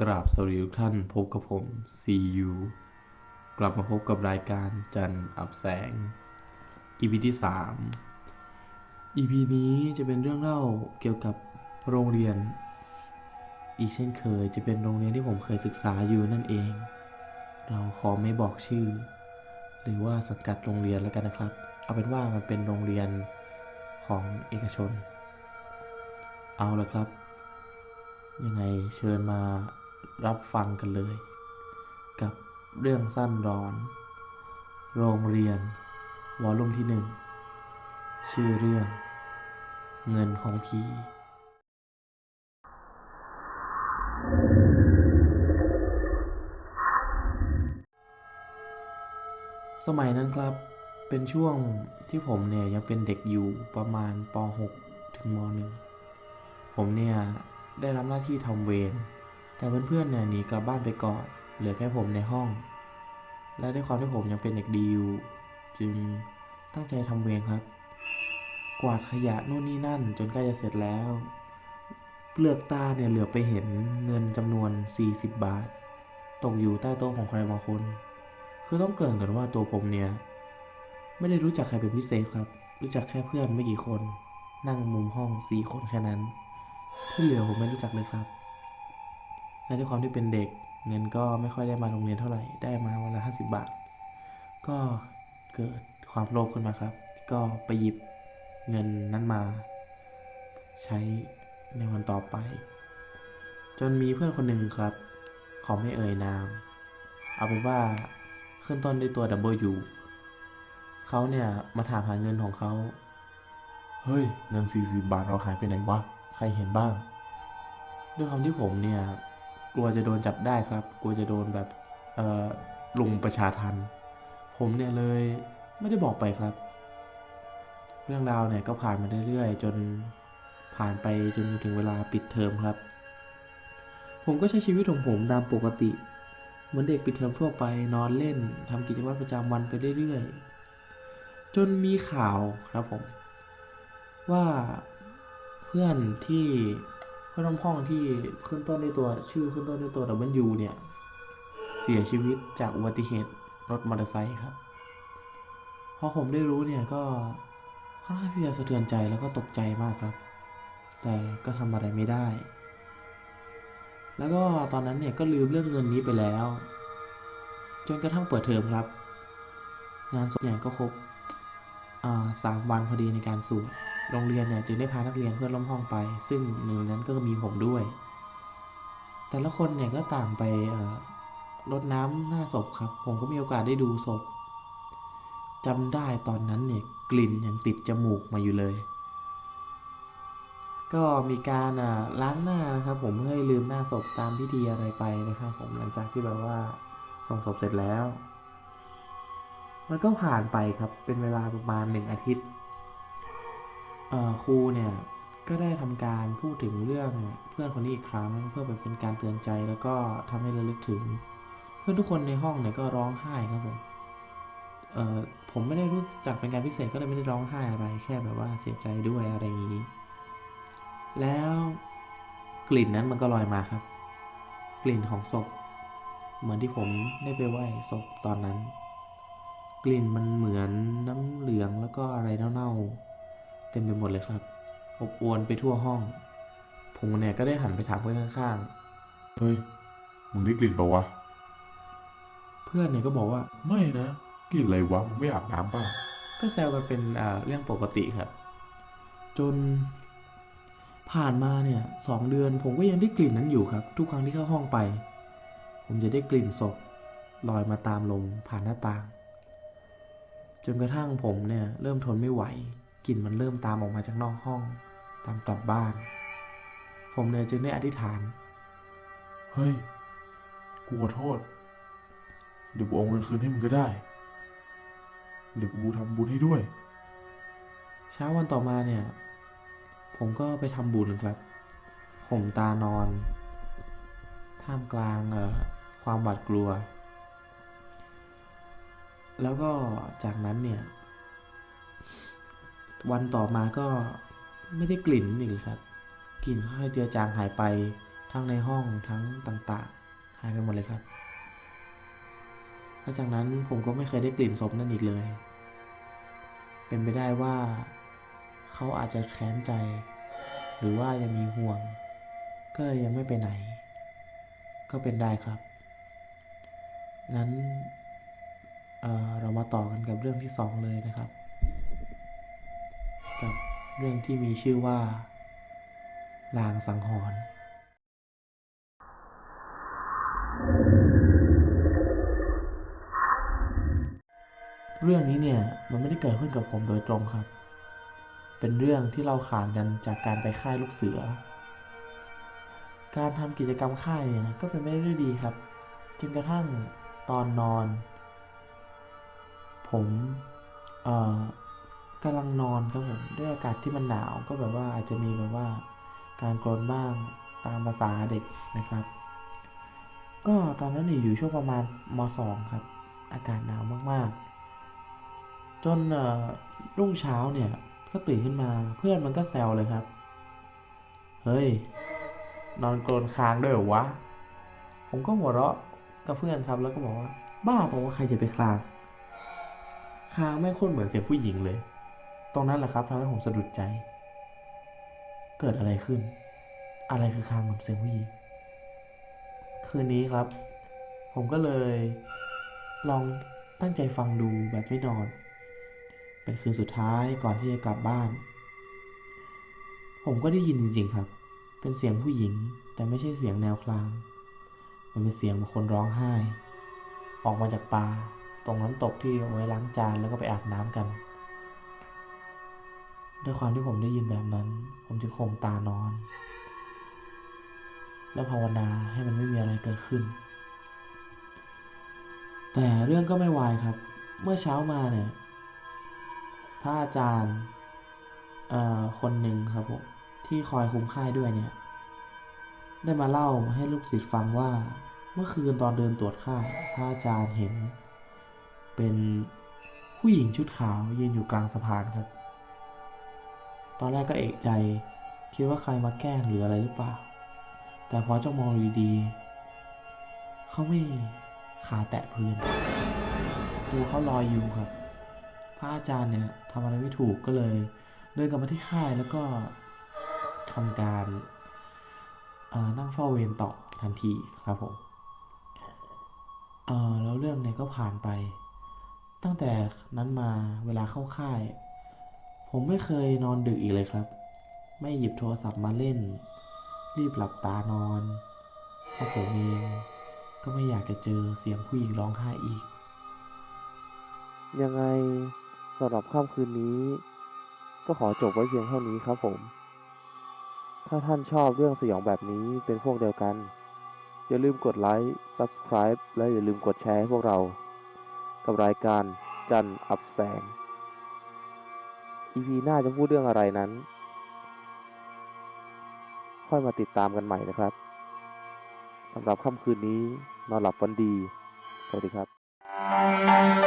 กราบสวัสดีทุกท่านพบกับผม CU กลับมาพบกับรายการจันอับแสง EP ที่ 3 EP นี้จะเป็นเรื่องเล่าเกี่ยวกับโรงเรียน อีกเช่นเคยจะเป็นโรงเรียนที่ผมเคยศึกษาอยู่นั่นเอง เราขอไม่บอกชื่อ หรือว่าสังกัดโรงเรียนแล้วกันนะครับ เอาเป็นว่ามันเป็นโรงเรียนของเอกชน เอาละครับยังไงเชิญมา รับฟังกันเลย กับเรื่องสั้นร้อน โรงเรียน วอลลุ่มที่หนึ่งชื่อเรื่อง เงินของผีสมัยนั้นครับ เป็นช่วงที่ผมเนี่ยยังเป็นเด็กอยู่ประมาณป .6 ถึงม .1 ผมเนี่ยได้รับหน้าที่ทำเวร แต่เพื่อนๆเนี่ยหนีกลับบ้านไปก่อน เหลือแค่ผมในห้อง และด้วยความที่ผมยังเป็นเด็กดีอยู่ จึงตั้งใจทำเวรครับ กวาดขยะนู่นนี่นั่น จนใกล้จะเสร็จแล้ว เปลือกตาเนี่ยเหลือไปเห็นเงินจำนวน 40 บาท ตกอยู่ใต้โต๊ะของใครบางคน คือต้องเกริ่นก่อนว่าตัวผมเนี่ย ไม่ได้รู้จักใครเป็นพิเศษครับ รู้จักแค่เพื่อนไม่กี่คน นั่งมุมห้องสี่คนแค่นั้น ที่เหลือผมไม่รู้จักเลยครับ และด้วยความที่เป็นเด็กเงินก็ไม่ค่อยได้มาโรงเรียนเท่าไหร่ ได้มาวันละห้าสิบบาท ก็เกิดความโลภขึ้นมาครับ ก็ไปหยิบเงินนั้นมา ใช้ในวันต่อไป จนมีเพื่อนคนหนึ่งครับ ขอไม่เอ่ยนาม เอาเป็นว่าขึ้นต้นด้วยตัว W เขาเนี่ยมาถามหาเงินของเขา เฮ้ย เงิน 40 บาทเราหายไปไหนวะ ใครเห็นบ้าง ด้วยความที่ผมเนี่ย กลัวจะโดนจับได้ครับ กลัวจะโดนแบบเออลุงประชาทัน ผมเนี่ยเลยไม่ได้บอกไปครับ เรื่องราวเนี่ยก็ผ่านมาเรื่อยๆ จนผ่านไปจนถึงเวลาปิดเทอมครับ ผมก็ใช้ชีวิตของผมตามปกติ เหมือนเด็กปิดเทอมทั่วไปนอนเล่นทำกิจวัตรประจำวันไปเรื่อยๆ จนมีข่าวครับผม ว่าเพื่อนที่ เพื่อนร่วมห้องที่ขึ้นต้นด้วยตัวชื่อขึ้นต้นด้วยตัว W เนี่ย เสียชีวิตจากอุบัติเหตุรถมอเตอร์ไซค์ครับ พอผมได้รู้เนี่ยก็ค่อนข้างที่จะสะเทือนใจแล้วก็ตกใจมากครับ แต่ก็ทำอะไรไม่ได้ แล้วก็ตอนนั้นเนี่ยก็ลืมเรื่องเงินนี้ไปแล้ว จนกระทั่งเปิดเทอมครับ งานศพเนี่ยก็ครบสามวันพอดีในการสวด โรงเรียนเนี่ยจึงได้พานักเรียนเพื่อนร่วมห้องไป ซึ่งหนึ่งนั้นก็มีผมด้วย แต่ละคนเนี่ยก็ต่างไปรดน้ำหน้าศพครับ ผมก็มีโอกาสได้ดูศพจำได้ตอนนั้นเนี่ยกลิ่นยังติดจมูกมาอยู่เลย ก็มีการล้างหน้านะครับ ผมเพื่อให้ลืมหน้าศพตามพิธีอะไรไปนะครับ ผมหลังจากที่แบบว่าส่งศพเสร็จแล้ว มันก็ผ่านไปครับเป็นเวลาประมาณหนึ่งอาทิตย์ ครูเนี่ยก็ได้ทำการพูดถึงเรื่องเพื่อนคนนี้อีกครั้ง เพื่อแบบเป็นการเตือนใจแล้วก็ทำให้ระลึกถึง เพื่อนทุกคนในห้องเนี่ยก็ร้องไห้ครับผมเอ่อผมไม่ได้รู้จักเป็นการพิเศษก็เลยไม่ได้ร้องไห้อะไร แค่แบบว่าเสียใจด้วยอะไรอย่างนี้ แล้วกลิ่นนั้นมันก็ลอยมาครับ กลิ่นของศพ เหมือนที่ผมได้ไปไหว้ศพตอนนั้น กลิ่นมันเหมือนน้ำเหลืองแล้วก็อะไรเน่าๆ เต็มไปหมดเลยครับ อบอวนไปทั่วห้อง ผมเนี่ยก็ได้หันไปถามเพื่อนข้างเฮ้ย มึงได้กลิ่นปะวะ ๆ เพื่อนเนี่ยก็บอกว่า ไม่นะกลิ่นอะไรวะ มึงไม่อาบน้ำป่ะ ก็แซวกันเป็นอ่าเรื่องปกติครับ จนผ่านมาเนี่ยสองเดือนผมก็ยังได้กลิ่นนั้นอยู่ครับ ทุกครั้งที่เข้าห้องไป ผมจะได้กลิ่นศพลอยมาตามลมผ่านหน้าต่าง จนกระทั่งผมเนี่ยเริ่มทนไม่ไหว กลิ่นมันเริ่มตามออกมาจากนอกห้อง ตามกลับบ้าน ผมเนี่ยจึงได้อธิษฐาน เฮ้ย กูขอโทษ เดี๋ยวกูเอาเงินคืนให้มึงก็ได้ เดี๋ยวกูทำบุญให้ด้วย เช้าวันต่อมาเนี่ย ผมก็ไปทำบุญครับ ผมตานอน ท่ามกลางเอ่อความหวาดกลัว แล้วก็จากนั้นเนี่ย วันต่อมาก็ไม่ได้กลิ่นอีกเลยครับ กลิ่นค่อยๆเจือจางหายไปทั้งในห้องทั้งต่างๆ หายไปหมดเลยครับหลังจากนั้นผมก็ไม่เคยได้กลิ่นศพนั่นอีกเลย เป็นไปได้ว่าเขาอาจจะแค้นใจ หรือว่ายังมีห่วง ก็เลยยังไม่ไปไหน ก็เป็นได้ครับ งั้นเออเรามาต่อกันกับเรื่องที่สองเลยนะครับ กับเรื่องที่มีชื่อว่า ลางสังหรณ์เรื่องนี้เนี่ยมันไม่ได้เกิดขึ้นกับผมโดยตรงครับ เป็นเรื่องที่เราขานกันจากการไปค่ายลูกเสือ การทำกิจกรรมค่ายเนี่ยก็เป็นไปได้ดีครับ จนกระทั่งตอนนอน ผม เอ่อ กำลังนอนครับผมด้วยอากาศที่มันหนาวก็แบบว่าอาจจะมีแบบว่าการกรนบ้างตามภาษาเด็กนะครับ ก็ตอนนั้นเนี่ยอยู่ช่วงประมาณมสองครับ อากาศหนาวมากๆ จนรุ่งเช้าเนี่ยก็ตื่นขึ้นมาเพื่อนมันก็แซวเลยครับ เฮ้ย นอนกรนค้างด้วยเหรอวะ ผมก็หัวเราะกับเพื่อนครับแล้วก็บอกว่า บ้าเปล่าวะใครจะไปคลางคางแม่งโคตรเหมือนเสียงผู้หญิงเลย ตรงนั้นแหละครับทำให้ผมสะดุดใจ เกิดอะไรขึ้น อะไรคือคางเหมือนเสียงผู้หญิงคืนนี้ครับ ผมก็เลยลองตั้งใจฟังดูแบบไม่นอน เป็นคืนสุดท้ายก่อนที่จะกลับบ้าน ผมก็ได้ยินจริงๆครับ เป็นเสียงผู้หญิงแต่ไม่ใช่เสียงแนวคลาง มันเป็นเสียงเหมือนคนร้องไห้ ออกมาจากป่าตรงน้ำตกที่เอาไว้ล้างจานแล้วก็ไปอาบน้ำกัน ด้วยความที่ผมได้ยินแบบนั้น ผมจึงข่มตานอน แล้วภาวนาให้มันไม่มีอะไรเกิดขึ้น แต่เรื่องก็ไม่วายครับ เมื่อเช้ามาเนี่ยพระอาจารย์คนหนึ่งครับผมที่คอยคุมค่ายด้วยเนี่ย ได้มาเล่าให้ลูกศิษย์ฟังว่า เมื่อคืนตอนเดินตรวจค่ายพระอาจารย์เห็น เป็นผู้หญิงชุดขาวยืนอยู่กลางสะพานครับ ตอนแรกก็เอกใจ คิดว่าใครมาแกล้งหรืออะไรหรือเปล่า แต่พอจ้องมองดีๆเขาไม่ขาแตะพื้นตัวเขาลอยอยู่ครับ พระอาจารย์เนี่ยทำอะไรไม่ถูกก็เลย เดินกลับมาที่ค่ายแล้วก็ทำการนั่งเฝ้าเวรต่อทันทีครับผมแล้วเรื่องเนี่ยก็ผ่านไป ตั้งแต่นั้นมาเวลาเข้าค่าย ผมไม่เคยนอนดึกอีกเลยครับ ไม่หยิบโทรศัพท์มาเล่น รีบหลับตานอนเพราะผมเองก็ไม่อยากจะเจอเสียงผู้หญิงร้องไห้อีก ยังไงสำหรับค่ำคืนนี้ ก็ขอจบไว้เพียงเท่านี้ครับผม ถ้าท่านชอบเรื่องสยองแบบนี้เป็นพวกเดียวกัน อย่าลืมกดไลค์ Subscribe และอย่าลืมกดแชร์ให้พวกเรา กับรายการจันอับแสง EP หน้าจะพูดเรื่องอะไรนั้น ค่อยมาติดตามกันใหม่นะครับสำหรับค่ำคืนนี้นอนหลับฝันดี สวัสดีครับ